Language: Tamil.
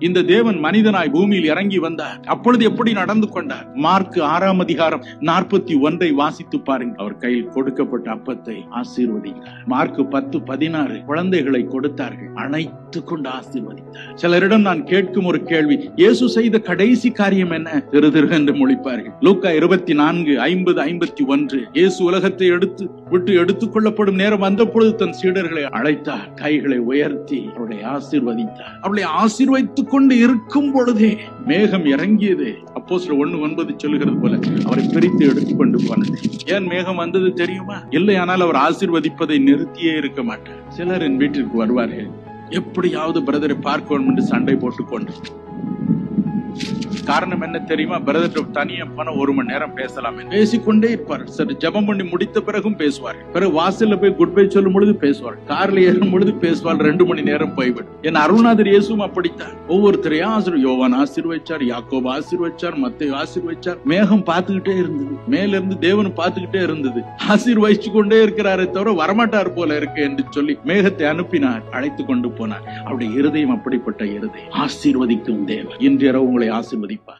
இந்த தேவன் மனிதனாய் பூமியில் இறங்கி வந்தார். அப்பொழுது எப்படி நடந்து கொண்டார்? மார்க் ஆறாம் அதிகாரம் நாற்பத்தி ஒன்றை வாசித்து பாருங்க அவர் கையில் கொடுக்கப்பட்ட அப்பத்தை ஆசீர்வதிக்கிறார். மார்க் பத்து பதினாறு குழந்தைகளை கொடுத்தார்கள். அணைத்து கொண்டு ஆசீர்வதித்தார். சிலரிடம் நான் கேட்கும் ஒரு கேள்வி இயேசு செய்த கடைசி காரியம் என்ன? திரு திரு என்று முழிப்பார்கள். லூக்கா இருபத்தி நான்கு ஐம்பது ஐம்பத்தி ஒன்று இயேசு உலகத்தை எடுத்து விட்டு எடுத்துக் கொள்ளப்படும் நேரம் வந்த பொழுது தன் சீடர்களை அழைத்தார். கைகளை உயர்த்தி அவருடைய ஆசீர்வதித்தார். அவளை ஆசீர்வதித்துக் கொண்டு இருக்கும் பொழுதே மேகம் இறங்கியது. அப்போ சில ஒண்ணு ஒன்பது சொல்லுகிறது போல அவரை பிரித்து எடுத்துக்கொண்டு போனது. ஏன் மேகம் வந்தது தெரியுமா? இல்லையானால் அவர் ஆசீர்வதிப்பதை நிறுத்தியே இருக்க மாட்டார். சிலர் என் வீட்டிற்கு வருவார்கள். எப்படியாவது பிரதரை பார்க்க வேண்டும் என்று சண்டை போட்டுக்கொண்டு காரணம் என்ன தெரியுமா? பிரதர் தனியா போன ஒரு மணி நேரம் பேசலாம் பேசிக்கொண்டே இருப்பார் சரி ஜெபம் பண்ணி முடித்த பிறகும் பேசுவார் பிறகு வாசல்ல போய் குட் பை சொல்லும் பொழுது பேசுவார் கார்ல ஏறும் பொழுது பேசுவார் ரெண்டு மணி நேரம் போய்விடும். என் அருணாதர் இயேசுவும் அப்படித்தான். ஒவ்வொருத்தரையும் ஆசிர் யோவான் ஆசீர்வச்சார் யாக்கோப் ஆசீர்வச்சார் மத்தை ஆசீர்வச்சார். மேகம் பார்த்துக்கிட்டே இருந்தது. மேல இருந்து தேவன் பார்த்துக்கிட்டே இருந்தது. ஆசீர்வதிச்சு கொண்டே இருக்கிறாரே தவிர வரமாட்டார் போல இருக்கு என்று சொல்லி மேகத்தை அனுப்பினார். அழைத்து கொண்டு போனார். அவருடைய இருதயம் அப்படிப்பட்ட இருதயம். ஆசீர்வதிக்கும் தேவன். இன்றிரவு உங்களை ஆசீர்வதிப்பார்